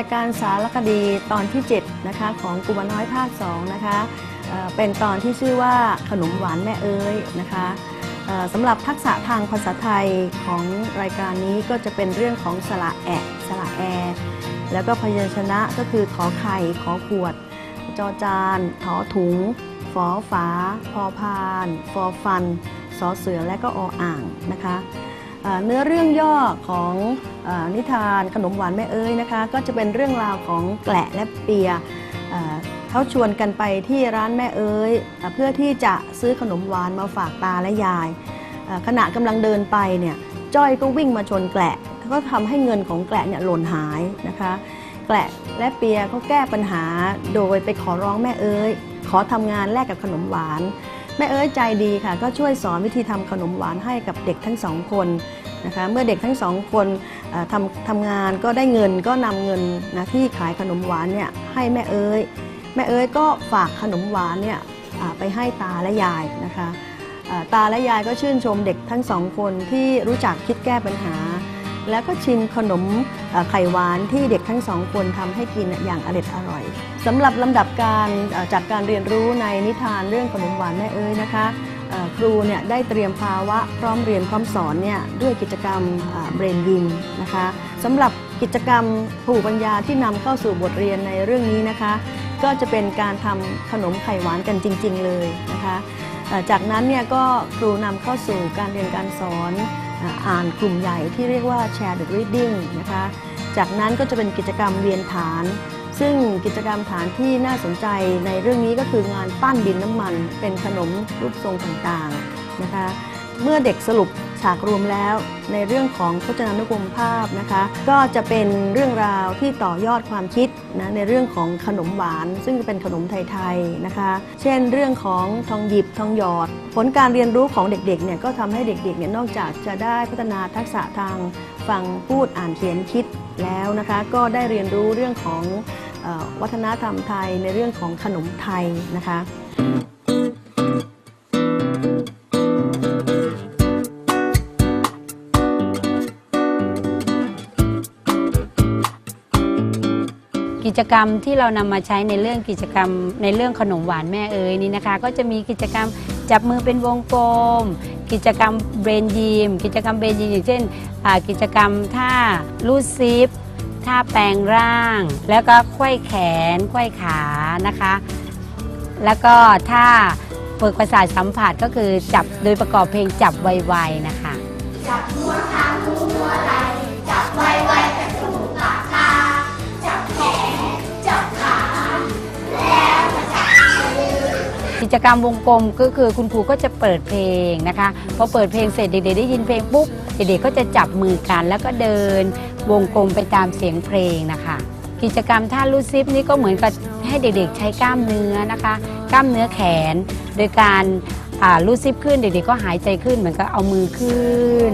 ายการสารคดีตอนที่7นะคะของกุมารน้อยภาค2นะคะเเป็นตอนที่ชื่อว่าขนมหวานแม่เอ้ยนะคะสำหรับทักษะทางภาษาไทยของรายการนี้ก็จะเป็นเรื่องของสระแอะสระแอ แล้วก็พยัญชนะก็คือขอไข่ขอขวด จอจานถอถุงฝอฝา พอพาน ฟอฟันสอเสือและก็ออ่างนะคะ เนื้อเรื่องย่อของอนิทานขนมหวานแม่เอ้ยนะคะ ก็จะเป็นเรื่องราวของแกละและเปียเขาชวนกันไปที่ร้านแม่เอ้ยเพื่อที่จะซื้อขนมหวานมาฝากตาและยาย ขณะกำลังเดินไปเนี่ยจ้อยก็วิ่งมาชนแกละก็ทำให้เงินของแกละเนี่ยหล่นหายนะคะแกละและเปียเขาแก้ปัญหาโดยไปขอร้องแม่เอ้ยขอทำงานแลกกับขนมหวาน แม่เอ้ยใจดีค่ะ ก็ช่วยสอนวิธีทำขนมหวานให้กับเด็กทั้งสองคนนะคะเมื่อเด็กทั้งสองคนทำทำงานก็ได้เงินก็นำเงินนะที่ขายขนมหวานเนี่ยให้แม่เอ้ยแม่เอ้ยก็ฝากขนมหวานเนี่ยไปให้ตาและยายนะคะตาและยายก็ชื่นชมเด็กทั้งสองคนที่รู้จักคิดแก้ปัญหา แล้วก็ชิมขนมไข่หวานที่เด็กทั้งสองคนทำให้กินอย่างอร็ดอร่อยสำหรับลำดับการจัดการเรียนรู้ในนิทานเรื่องขนมหวานแม่เอ้ยนะคะครูเนี่ยได้เตรียมภาวะพร้อมเรียนพร้อมสอนเนี่ยด้วยกิจกรรมเบรนยิมนะคะสำหรับกิจกรรมผูกปัญญาที่นำเข้าสู่บทเรียนในเรื่องนี้นะคะ ก็จะเป็นการทำขนมไข่หวานกันจริง ๆ เลยนะคะจากนั้นเนี่ยก็ครูนำเข้าสู่การเรียนการสอน อ่านกลุ่มใหญ่ที่เรียกว่า Share the Reading นะคะ จากนั้นก็จะเป็นกิจกรรมเวียนฐาน ซึ่งกิจกรรมฐานที่น่าสนใจในเรื่องนี้ก็คืองานปั้นดินน้ำมัน เป็นขนมรูปทรงต่างๆนะคะ เมื่อเด็กสรุปฉากรวมแล้วในเรื่องของพจนานุกรมภาพนะคะ ก็จะเป็นเรื่องราวที่ต่อยอดความคิดนะในเรื่องของขนมหวาน ซึ่งเป็นขนมไทยๆนะคะ เช่นเรื่องของทองหยิบทองหยอด ผลการเรียนรู้ของเด็กๆเนี่ยก็ทำให้เด็กๆเนี่ยนอกจากจะได้พัฒนาทักษะทางฟังพูดอ่านเขียนคิดแล้วนะคะ ก็ได้เรียนรู้เรื่องของออวัฒนธรรมไทยในเรื่องของขนมไทยนะคะ กิจกรรมที่เรานำมาใช้ในเรื่องกิจกรรม ในเรื่องขนมหวานแม่เอ๋ยนี่นะคะ ก็จะมีกิจกรรมจับมือเป็นวงกลม กิจกรรมเบรนยิมกิจกรรมเบรนยิมอย่างเช่นกิจกรรมท่าลูดซิปท่าแปลงร่าง แล้วก็ไขว้แขนไขว้ขานะคะ แล้วก็ท่าฝึกประสาทสัมผัสก็คือจับโดยประกอบเพลงจับไวๆนะคะ กิจกรรมวงกลมก็คือคุณครูก็จะเปิดเพลงนะคะพอเปิดเพลงเสร็จเด็กๆได้ยินเพลงปุ๊บเด็กๆก็จะจับมือกันแล้วก็เดิน วงกลมไปตามเสียงเพลงนะคะ กิจกรรมท่าลูซิปนี่ก็เหมือนกับให้เด็กๆ ใช้กล้ามเนื้อนะคะ กล้ามเนื้อแขน โดยการลูซิปขึ้นเด็กๆก็หายใจขึ้นเหมือนกับเอามือขึ้น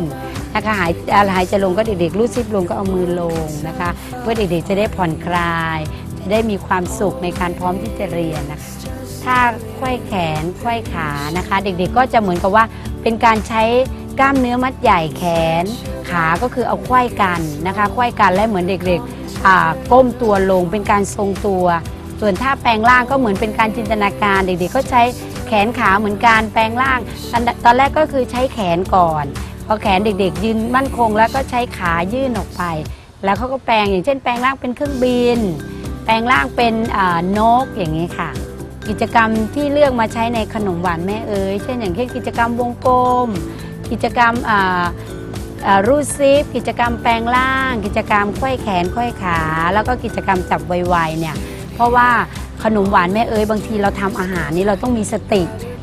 นะคะหายหายใจลงก็เด็กๆลูซิปลงก็เอามือลงนะคะ เพื่อเด็กๆจะได้ผ่อนคลาย จะได้มีความสุขในการพร้อมที่จะเรียนนะคะ ถ้าไขว้แขนไขว้ขานะคะ เด็กๆก็จะเหมือนกับว่าเป็นการใช้กล้ามเนื้อมัดใหญ่แขน ขาก็คือเอาไขว้กันนะคะไขว้กันและเหมือนเด็กๆก้มตัวลงเป็นการทรงตัว ส่วนท่าแปลงร่างก็เหมือนเป็นการจินตนาการเด็กๆก็ใช้แขนขาเหมือนการแปลงร่าง ตอนแรกก็คือใช้แขนก่อนพอแขนเด็กๆ ยืนมั่นคง แล้วก็ใช้ขายื่นออกไป แล้วเขาก็แปลงอย่างเช่น แปลงร่างเป็นเครื่องบิน แปลงร่างเป็นนกอย่างนี้ค่ะ กิจกรรมที่เลือกมาใช้ในขนมหวานแม่เอ๋ยเช่นอย่างเช่นกิจกรรมวงกลม กิจกรรมรูดซิปกิจกรรมแปลงร่าง กิจกรรมไขว้แขนไขว้ขา แล้วก็กิจกรรมจับไวๆเนี่ยเพราะว่าขนมหวานแม่เอ๋ยบางทีเราทำอาหารนี่เราต้องมีสติ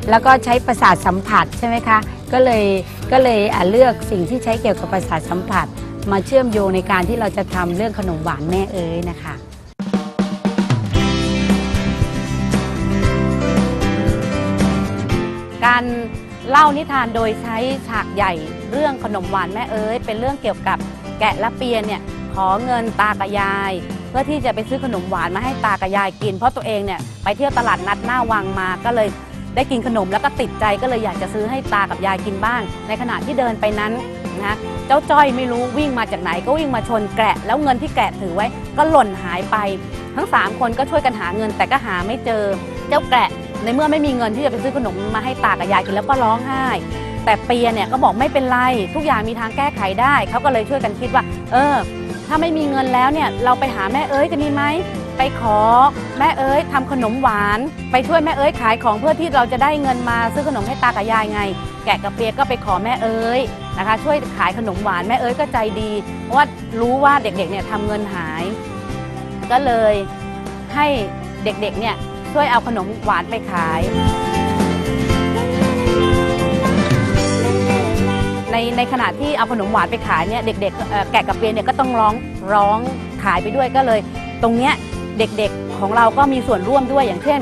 แล้วก็ใช้ประสาทสัมผัสใช่ไหมคะก็เลยก็เลยเลือกสิ่งที่ใช้เกี่ยวกับประสาทสัมผัส มาเชื่อมโยงในการที่เราจะทำเรื่องขนมหวานแม่เอ๋ยนะคะ การเล่านิทานโดยใช้ฉากใหญ่เรื่องขนมหวานแม่เอ้ยเป็นเรื่องเกี่ยวกับแกะและเปียเนี่ยขอเงินตากับยาย เพื่อที่จะไปซื้อขนมหวานมาให้ตากับยายกิน เพราะตัวเองเนี่ยไปเที่ยวตลาดนัดหน้าวังมาก็เลยได้กินขนมแล้วก็ติดใจก็เลยอยากจะซื้อให้ตากับยายกินบ้าง ในขณะที่เดินไปนั้นนะเจ้าจ้อยไม่รู้วิ่งมาจากไหนก็วิ่งมาชนแกะ แล้วเงินที่แกะถือไว้ ก็หล่นหายไป ทั้งสามคนก็ช่วยกันหาเงินแต่ก็หาไม่เจอ เจ้าแกะ ในเมื่อไม่มีเงินที่จะไปซื้อขนมมาให้ตากับยายกินแล้วก็ร้องไห้ แต่เปียเนี่ยก็บอกไม่เป็นไร ทุกอย่างมีทางแก้ไขได้เขาก็เลยช่วยกันคิดว่า เออ ถ้าไม่มีเงินแล้วเนี่ยเราไปหาแม่เอ้ยจะมีไหมไปขอแม่เอ้ยทำขนมหวาน ไปช่วยแม่เอ้ยขายของเพื่อที่เราจะได้เงินมาซื้อขนมให้ตากับยายไง แกะกับเปียก็ไปขอแม่เอ้ยนะคะ ช่วยขายขนมหวานแม่เอ้ยก็ใจดี เพราะว่ารู้ว่าเด็กๆเนี่ยทำเงินหาย ก็เลยให้เด็กๆเนี่ย ช่วยเอาขนมหวานไปขาย ในในขณะที่เอาขนมหวานไปขายเนี่ยเด็กๆแกะกับเปียเนี่ยก็ต้องร้องร้องขายไปด้วยก็เลย ตรงเนี้ยเด็กๆของเราก็มีส่วนร่วมด้วยอย่างเช่น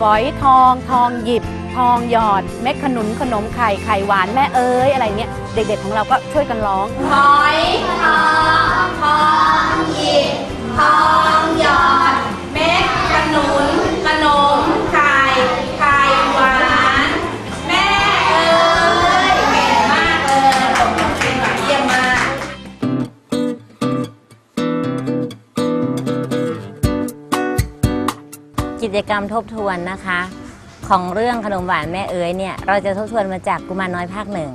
ฝอยทอง ทองหยิบ ทองหยอด เม็ดขนุนขนมไข่ไข่หวานแม่เอ้ยอะไรเนี้ยเด็กๆของเราก็ช่วยกันร้องหอยทองทองหยิบทองหยอด ม็ดขนุนขนมไข่ไข่หวาน แม่เอ้ยเก่งมากเลยผมเป็นแบบเยี่ยมมาก กิจกรรมทบทวนนะคะ ของเรื่องขนมหวานแม่เอ๋ยเนี่ยเราจะทบทวนมาจากกุมารน้อยภาคหนึ่ง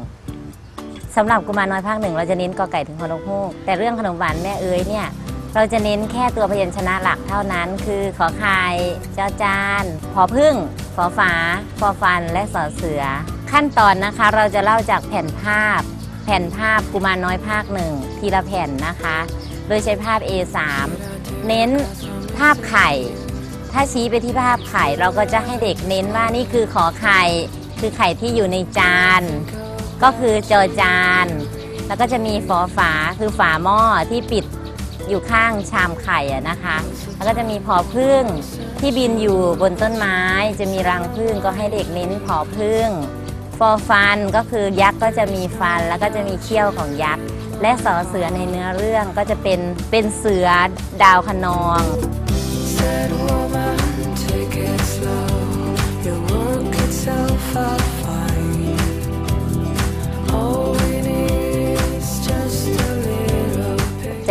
สำหรับกุมารน้อยภาคหนึ่งเราจะเน้นกอไก่ถึงฮอนกฮูกแต่เรื่องขนมหวานแม่เอ๋ยเนี่ย เราจะเน้นแค่ตัวพยัญชนะหลักเท่านั้น คือขอไข่จอจานพอพึ่งฟอฝาฟอฟันและสอเสือ ขั้นตอนนะคะเราจะเล่าจากแผ่นภาพ แผ่นภาพกุมารน้อยภาคหนึ่งทีละแผ่นนะคะ โดยใช้ภาพ A3 เน้นภาพไข่ ถ้าชี้ไปที่ภาพไข่เราก็จะให้เด็กเน้นว่านี่คือขอไข่คือไข่ที่อยู่ในจาน ก็คือจอจาน แล้วก็จะมีฝอฝาคือฝาหม้อที่ปิด อยู่ข้างชามไข่อะนะคะ แล้วก็จะมีพอพึ่งที่บินอยู่บนต้นไม้ จะมีรังพึ่งก็ให้เด็กเน้นพอพึ่งฟอฟันก็คือยักษ์ก็จะมีฟันแล้วก็จะมีเขี้ยวของยักษ์และสอเสือในเนื้อเรื่องก็จะเป็นเป็นเสือดาวคนอง take it slow. Your work itself out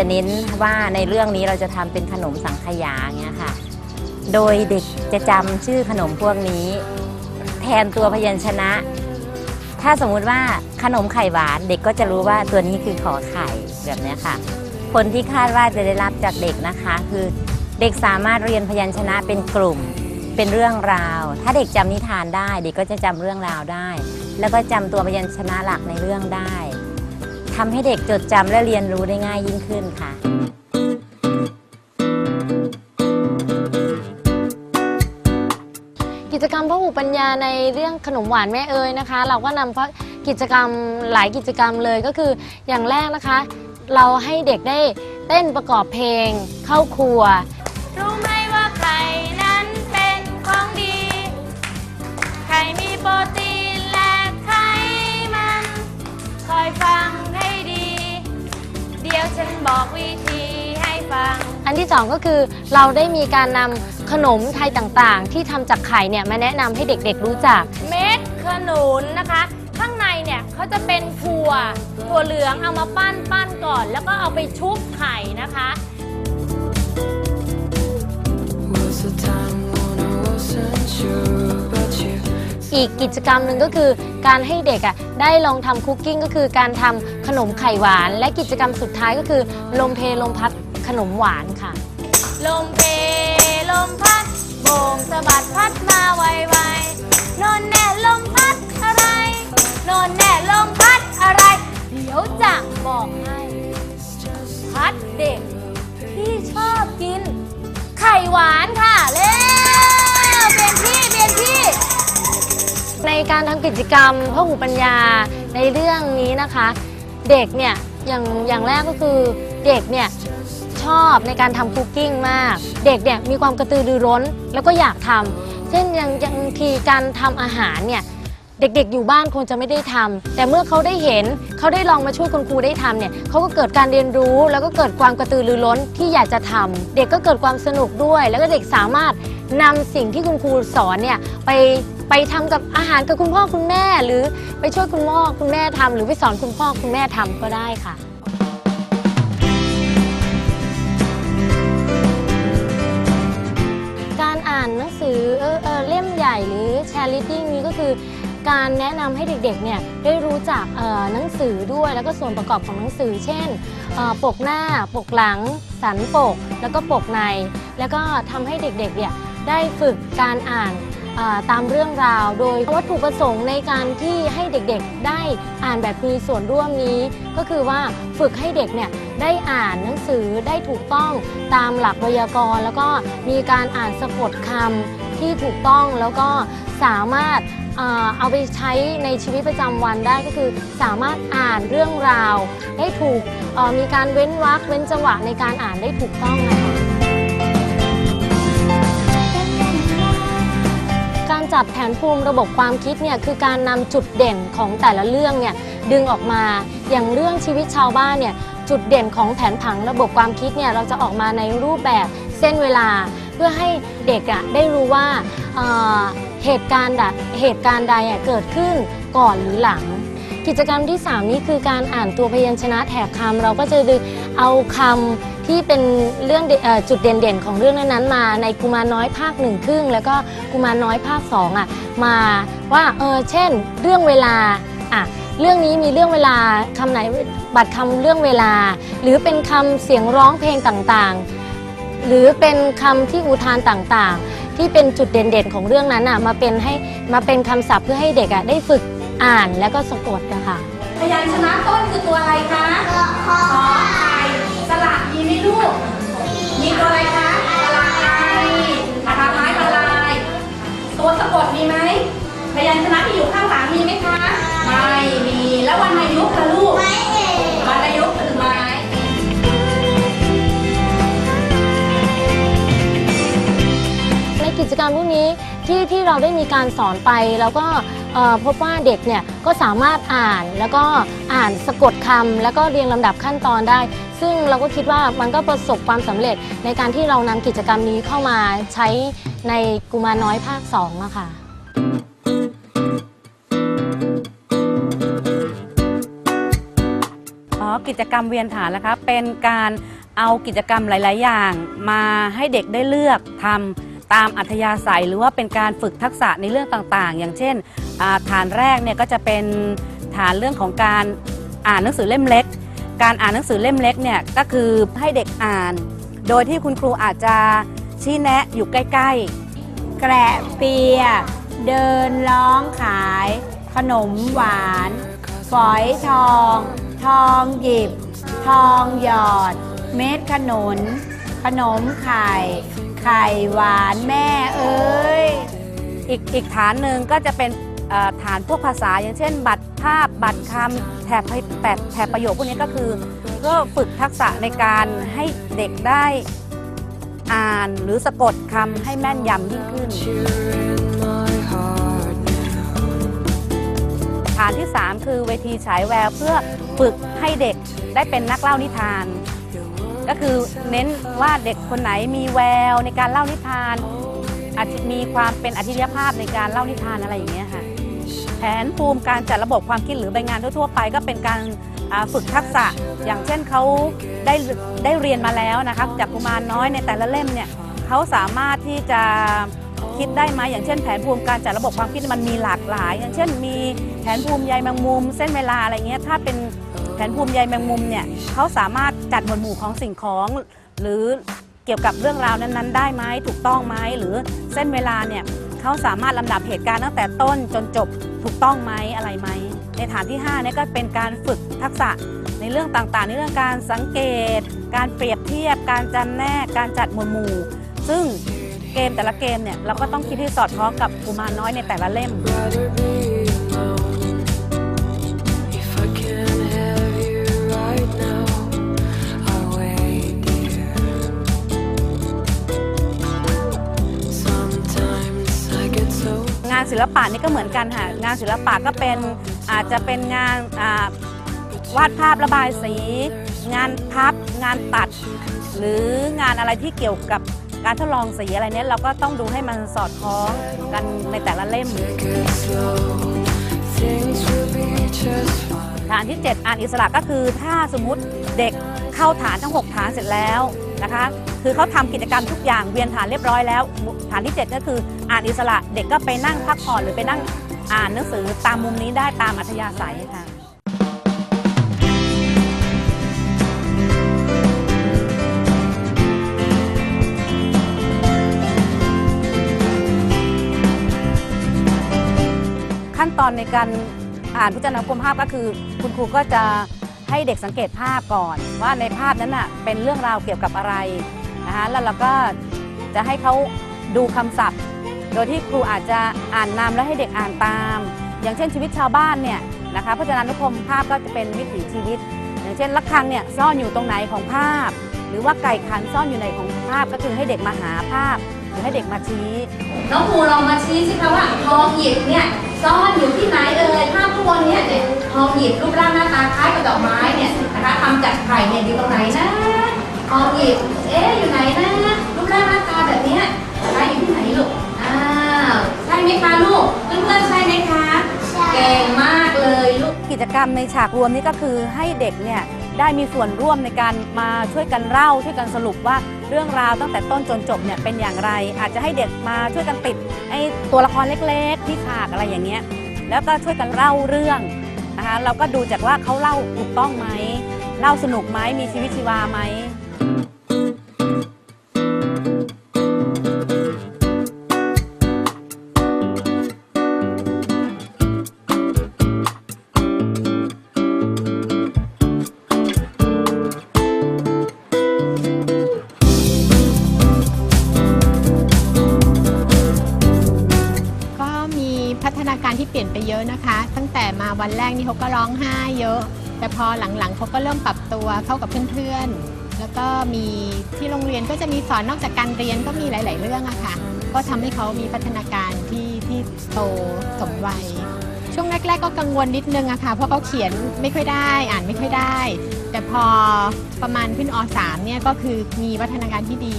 จะเน้นว่าในเรื่องนี้เราจะทำเป็นขนมสังขยาเงี้ยค่ะ โดยเด็กจะจำชื่อขนมพวกนี้ แทนตัวพยัญชนะ ถ้าสมมุติว่าขนมไข่หวานเด็กก็จะรู้ว่าตัวนี้คือขอไข่แบบเนี้ยค่ะผลที่คาดว่าจะได้รับจากเด็กนะคะ คือเด็กสามารถเรียนพยัญชนะเป็นกลุ่มเป็นเรื่องราว ถ้าเด็กจำนิทานได้ เด็กก็จะจำเรื่องราวได้ แล้วก็จำตัวพยัญชนะหลักในเรื่องได้ำให้เด็กจดจำและเรียนรู้ได้ง่ายยิ่งขึ้นค่ะ กิจกรรมพหุปัญญาในเรื่องขนมหวานแม่เอ๋ยนะคะ เราก็นำพระกิจกรรมหลายกิจกรรมเลยก็คืออย่างแรกนะคะ เราให้เด็กได้เต้นประกอบเพลงเข้าครัวรู้ไหม บอกวิธีให้ฟัง อันที่สองก็คือเราได้มีการนำขนมไทยต่างๆ ที่ทำจากไข่เนี่ยมาแนะนำให้เด็กๆรู้จัก เม็ดขนุนนะคะ ข้างในเนี่ยเขาจะเป็นถั่วถั่วเหลืองเอามาปั้นปั้นก่อน แล้วก็เอาไปชุบไข่นะคะ Was the time when I wasn't sure about you? อีกกิจกรรมหนึ่งก็คือการให้เด็กอะได้ลองทำคุกกิ้งก็คือการทำขนมไข่หวาน และกิจกรรมสุดท้ายก็คือ ลมเพลลมพัดขนมหวานค่ะ ลมเพลมพัดโบงสะบัดพัดมาไวๆนอนแน่ลมพัดอะไรนอนแน่ลมพัดอะไร เดี๋ยวจะบอกให้พัดเด็กที่ชอบกิน ไข่หวานค่ะเร็ การทำกิจกรรมพหูปัญญาในเรื่องนี้นะคะ เด็กเนี่ยอย่างอย่างแรกก็คือเด็กเนี่ยชอบในการทำคุกกิ้งมาก เด็กเนี่ยมีความกระตือรือร้นแล้วก็อยากทำเช่นอย่างอย่างทีการทำอาหารเนี่ยเด็กๆ อยู่บ้านคงจะไม่ได้ทำแต่เมื่อเขาได้เห็นเขาได้ลองมาช่วยคุณครูได้ทำเนี่ยเขาก็เกิดการเรียนรู้แล้วก็เกิดความกระตือรือร้นที่อยากจะทำเด็กก็เกิดความสนุกด้วย แล้วก็เด็กสามารถนำสิ่งที่คุณครูสอนเนี่ยไป ไปทำกับอาหารกับคุณพ่อคุณแม่ หรือไปช่วยคุณพ่อคุณแม่ทำหรือไปสอนคุณพ่อคุณแม่ทำก็ได้ค่ะการอ่านหนังสือเออเออเล่มใหญ่หรือแชร์ลิ d ดิ้งนี้ก็คือการแนะนำให้เด็กๆเนี่ยได้รู้จักหนังสือด้วยแล้วก็ส่วนประกอบของหนังสือ เช่น ปกหน้าปกหลัง สันปก แล้วก็ปกใน แล้วก็ทำให้เด็กๆเนี่ยได้ฝึกการอ่าน ตามเรื่องราว โดยวัตถุประสงค์ในการที่ให้เด็กๆได้อ่านแบบมีส่วนร่วมนี้ ก็คือว่าฝึกให้เด็กเนี่ยได้อ่านหนังสือได้ถูกต้องตามหลักไวยากรณ์ แล้วก็มีการอ่านสะกดคำที่ถูกต้องแล้วก็สามารถเอาไปใช้ในชีวิตประจำวันได้ก็คือสามารถอ่านเรื่องราว ได้ถูกมีการเว้นวรรคเว้นจังหวะในการอ่านได้ถูกต้องนะคะ จัดแผนภูมิระบบความคิดเนี่ยคือการนำจุดเด่นของแต่ละเรื่องเนี่ยดึงออกมาอย่างเรื่องชีวิตชาวบ้านเนี่ยจุดเด่นของแผนผังระบบความคิดเนี่ยเราจะออกมาในรูปแบบเส้นเวลา เพื่อให้เด็กอะได้รู้ว่าเเหตุการณ์ดเหตุการณ์ใดอะเกิดขึ้นก่อนหรือหลัง กิจกรรมที่ 3 นี้คือการอ่านตัวพยัญชนะแถบคำเราก็จะดึงเอาคำ ที่เป็นเรื่องเดเอ่อจุดเด่นๆ ของเรื่องนั้นๆมาในกุมารน้อยภาคหนึ่งครึ่งแล้วก็กุมารน้อยภาคสองอะมาว่าเออเช่น เรื่องเวลาอะเรื่องนี้มีเรื่องเวลาคำไหนบัตรคำเรื่องเวลา หรือเป็นคำเสียงร้องเพลงต่างๆ หรือเป็นคำที่อุทานต่างๆ ที่เป็นจุดเด่นๆของเรื่องนั้นอะมาเป็นให้มาเป็นคำศัพท์เพื่อให้เด็กอะได้ฝึกอ่านแล้วก็สะกดนะคะพยัญชนะต้นคือตัวอะไรคะขอไข่ส ระมีไหมลูก มีตัวอะไรคะสระไข่ทาไม้ละลาย ตัวสะกดมีไหมพยัญชนะที่อยู่ข้างหลังมีไหมคะ ไม่มี แล้ววรรณยุกต์ล่ะลูกวรรณยุกต์คือไม้ในกิจกรรมพวกนี้ที่ที่เราได้มีการสอนไปแล้วก็ พบว่าเด็กเนี่ยก็สามารถอ่านแล้วก็อ่านสะกดคำแล้วก็เรียงลำดับขั้นตอนได้ ซึ่งเราก็คิดว่ามันก็ประสบความสำเร็จในการที่เรานำกิจกรรมนี้เข้ามาใช้ในกุมารน้อยภาค2อะค่ะอ๋อกิจกรรมเวียนฐานนะคะเป็นการเอากิจกรรมหลาย ๆ อย่าง มาให้เด็กได้เลือกทำ ตามอัธยาศัยหรือว่าเป็นการฝึกทักษะในเรื่องต่างๆ อย่างเช่นฐานแรกเนี่ยก็จะเป็นฐานเรื่องของการอ่านหนังสือเล่มเล็ก การอ่านหนังสือเล่มเล็กเนี่ยก็คือให้เด็กอ่าน โดยที่คุณครูอาจจะชี้แนะอยู่ใกล้ ๆ แกระเปีย เดินร้องขาย ขนมหวาน ฝอยทอง ทองหยิบ ทองหยอด เม็ดขนุน ขนมไข่ ไข่หวานแม่เอ้ย อีกอีกฐานหนึ่งก็จะเป็นฐานพวกภาษาอย่างเช่น บัตรภาพบัตรคำแถบแถบแถบประโยคพวกนี้ก็คือก็ฝึกทักษะในการให้เด็กได้อ่านหรือสะกดคำให้แม่นยำยิ่งขึ้น ฐานที่ 3 คือเวทีฉายแววเพื่อฝึกให้เด็กได้เป็นนักเล่านิทาน ก็คือเน้นว่าเด็กคนไหนมีแววในการเล่านิทาน อาจจะมีความเป็นอัจฉริยภาพในการเล่านิทานอะไรอย่างเงี้ยค่ะแผนภูมิการจัดระบบความคิดหรือใบงานทั่วๆไป ก็เป็นการฝึกทักษะ อย่างเช่นเขาได้ได้เรียนมาแล้วนะครับจากกุมารน้อยในแต่ละเล่มเนี่ยเขาสามารถที่จะคิดได้ไหมอย่างเช่นแผนภูมิการจัดระบบความคิดมันมีหลากหลาย อย่างเช่น มีแผนภูมิใยแมงมุม เส้นเวลาอะไรเงี้ยถ้าเป็น แผนภูมิใยแมงมุมเนี่ยเขาสามารถจัดหมวดหมู่ของสิ่งของ หรือเกี่ยวกับเรื่องราวนั้นๆ ได้ไหมถูกต้องไหมหรือเส้นเวลาเนี่ยเขาสามารถลำดับเหตุการณ์ตั้งแต่ต้นจนจบถูกต้องไหมอะไรไหมในฐานที่5เนี่ยก็เป็นการฝึกทักษะในเรื่องต่างๆ ในเรื่องการสังเกต การเปรียบเทียบ การจำแนกการจัดหมวดหมู่ ซึ่งเกมแต่ละเกมเนี่ยเราก็ต้องคิดให้สอดคล้องกับกุมารน้อยในแต่ละเล่มานศิลปะนี่ก็เหมือนกันค่ะงานศิลปะก็เป็นอาจจะเป็นงานาวาดภาพระบายสี งานพับ งานตัด หรืองานอะไรที่เกี่ยวกับการทดลองสีอะไรเนี้ยเราก็ต้องดูให้มันสอดคล้องกันในแต่ละเล่มฐานที่ 7 อ่านอิสระก็คือถ้าสมมติเด็กเข้าฐานทั้ง 6 ฐานเสร็จแล้ว นะคะ คือเขาทำกิจกรรมทุกอย่างเวียนฐานเรียบร้อยแล้ว ฐานที่ 7 ก็คืออ่านอิสระเด็กก็ไปนั่งพักผ่อนหรือไปนั่งอ่านหนังสือตามมุมนี้ได้ตามอัธยาศัยค่ะขั้นตอนในการอ่านพจนานุกรมภาพก็คือ คุณครูก็จะ ให้เด็กสังเกตภาพก่อน ว่าในภาพนั้นน่ะเป็นเรื่องราวเกี่ยวกับอะไรนะคะแล้วเราก็จะให้เขาดูคำศัพท์ โดยที่ครูอาจจะอ่านนำและให้เด็กอ่านตาม อย่างเช่นชีวิตชาวบ้านเนี่ยนะคะพจนานุกรมภาพก็จะเป็นวิถีชีวิต อย่างเช่นลักคังเนี่ยซ่อนอยู่ตรงไหนของภาพ หรือว่าไก่ขันซ่อนอยู่ในของภาพก็คือให้เด็กมาหาภาพ หรือให้เด็กมาชี้น้องครูลองมาชี้สิคะว่าทองหยิบเนี่ยซ่อนอยู่ที่ไหนเอ่ยภาพข้างบนเนี่ยเด็ก ทองหยิบรูปร่างหน้าตาคล้ายกับดอกไม้เนี่ยนะคะทำจากไข่เนี่ยอยู่ตรงไหนนะทองหยิบเอ๊ะอยู่ไหนนะรูปร่างหน้าตาแบบเนี้ยนะคะอยู่ที่ไหนลูกอ้าวใช่ไหมคะลูกเพื่อนๆใช่ไหมคะเก่งมากเลยลูกกิจกรรมในฉากรวมนี้ก็คือให้เด็กเนี่ยได้มีส่วนร่วมในการมาช่วยกันเล่าช่วยกันสรุปว่าเรื่องราวตั้งแต่ต้นจนจบเนี่ยเป็นอย่างไร อาจจะให้เด็กมาช่วยกันติดไอ้ตัวละครเล็กๆ ที่ฉากอะไรอย่างเงี้ยแล้วก็ช่วยกันเล่าเรื่อง นะคะเราก็ดูจากว่าเขาเล่าถูกต้องไหมเล่าสนุกไหมมีชีวิตชีวาไหม ตั้งแต่มาวันแรกนี่เขาก็ร้องไห้เยอะ แต่พอหลังๆเขาก็เริ่มปรับตัวเข้ากับเพื่อนๆ แล้วก็มีที่โรงเรียนก็จะมีสอนนอกจากการเรียนก็มีหลาย ๆ เรื่องอะค่ะ ก็ทำให้เขามีพัฒนาการที่ที่โตสมวัย ช่วงแรก ๆ ก็กังวลนิดนึงอะค่ะ เพราะเขาเขียนไม่ค่อยได้ อ่านไม่ค่อยได้ แต่พอประมาณขึ้นอ .3 เนี่ยก็คือมีพัฒนาการที่ดี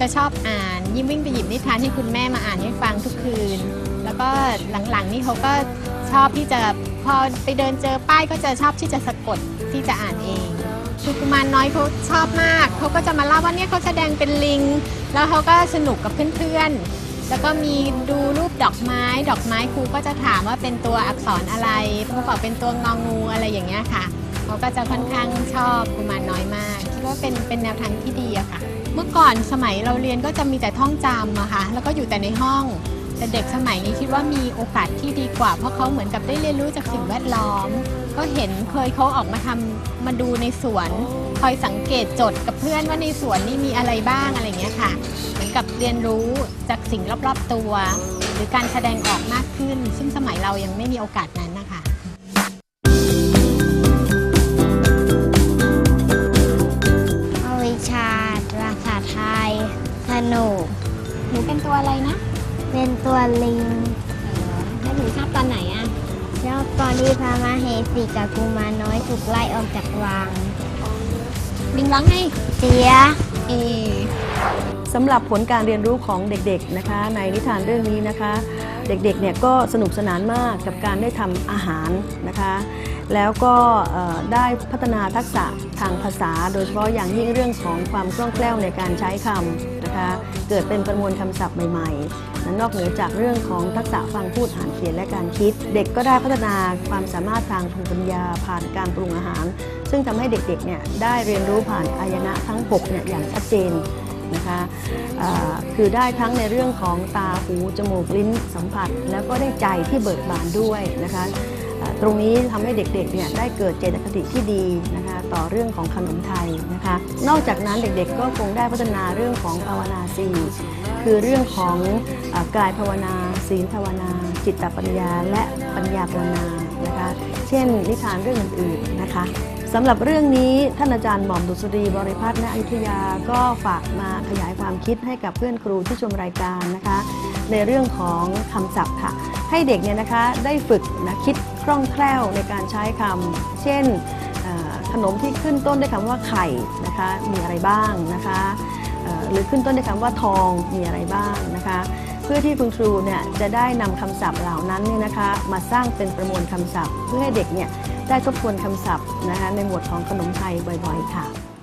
จะชอบอ่านยิ่งวิ่งไปหยิบนิทานให้คุณแม่มาอ่านให้ฟังทุกคืน แล้วก็หลังๆนี่เขาก็ อบที่จะพอไปเดินเจอป้ายก็จะชอบที่จะสะกดที่จะอ่านเองคือกุมารน้อยเขาชอบมากเขาก็จะมาเล่าว่าเนี่ยเขาแสดงเป็นลิง แล้วเขาก็สนุกกับเพื่อนๆ แล้วก็มีดูรูปดอกไม้ ดอกไม้ครูก็จะถามว่าเป็นตัวอักษรอะไรเขาบอกเป็นตัวงองูอะไรอย่างเงี้ยค่ะเขาก็จะค่อนข้างชอบกุมารน้อยมากคิดว่าเป็นเป็นแนวทางที่ดีอะค่ะ เมื่อก่อนสมัยเราเรียนก็จะมีแต่ท่องจำอะค่ะแล้วก็อยู่แต่ในห้อง แต่เด็กสมัยนี้คิดว่ามีโอกาสที่ดีกว่า เพราะเขาเหมือนกับได้เรียนรู้จากสิ่งแวดล้อม ก็เห็นเคยเขาออกมาทำมาดูในสวน คอยสังเกตจดกับเพื่อนว่าในสวนนี่มีอะไรบ้างอะไรเงี้ยค่ะ เหมือนกับเรียนรู้จากสิ่งรอบๆตัว หรือการแสดงออกมากขึ้น ซึ่งสมัยเรายังไม่มีโอกาสนั้น ลิงแล้วหนูชอบตอนไหนอะชอบตอนที่พามาเฮสีกับกุมารน้อยถูกไล่ออกจากวังลิงร้องให้เสียเอสำหรับผลการเรียนรู้ของเด็กๆนะคะ ในนิทานเรื่องนี้นะคะ เด็กๆเนี่ยก็สนุกสนานมากกับการได้ทำอาหารนะคะ แล้วก็เอ่อได้พัฒนาทักษะทางภาษา โดยเฉพาะอย่างยิ่งเรื่องของความคล่องแคล่วในการใช้คำ นะคะ เกิดเป็นประมวลคำศัพท์ใหม่ๆและนอกเหนือจากเรื่องของทักษะฟังพูดอ่านเขียนและการคิด เด็กก็ได้พัฒนาความสามารถทางภูมิปัญญาผ่านการปรุงอาหาร ซึ่งทำให้เด็กๆเนี่ยได้เรียนรู้ผ่านอายนะทั้ง6เนี่ยอย่างชัดเจนนะคะคือได้ทั้งในเรื่องของตาหูจมูกลิ้นสัมผัส แล้วก็ได้ใจที่เบิกบานด้วยนะคะ ตรงนี้ทำให้เด็กๆเนี่ยได้เกิดเจตคติที่ดีนะคะต่อเรื่องของขนมไทยนะคะ นอกจากนั้นเด็กๆก็คงได้พัฒนาเรื่องของภาวนาสีคือเรื่องของอกายภาวนา ศีลภาวนา จิตตปัญญา และปัญญาภาวนานะคะเช่น นิทานเรื่องอื่นๆนะคะสำหรับเรื่องนี้ท่านอาจารย์หม่อมดุษฎีบริพัตรณอยุธยาก็ฝากมาขยายความคิดให้กับเพื่อนครูที่ชมรายการนะคะ ในเรื่องของคำศัพท์ค่ะ ให้เด็กเนี่ยนะคะได้ฝึกนะคิดคล่องแคล่วในการใช้คำ เช่นขนมที่ขึ้นต้นด้วยคำว่าไข่นะคะมีอะไรบ้างนะคะหรือขึ้นต้นด้วยคำว่าทองมีอะไรบ้างนะคะ เพื่อที่คุณครูเนี่ยจะได้นำคำศัพท์เหล่านั้นเนี่ยนะคะมาสร้างเป็นประมวลคำศัพท์ เพื่อให้เด็กเนี่ยได้ทบทวนคำศัพท์นะคะในหมวดของขนมไทยบ่อยๆ ค่ะ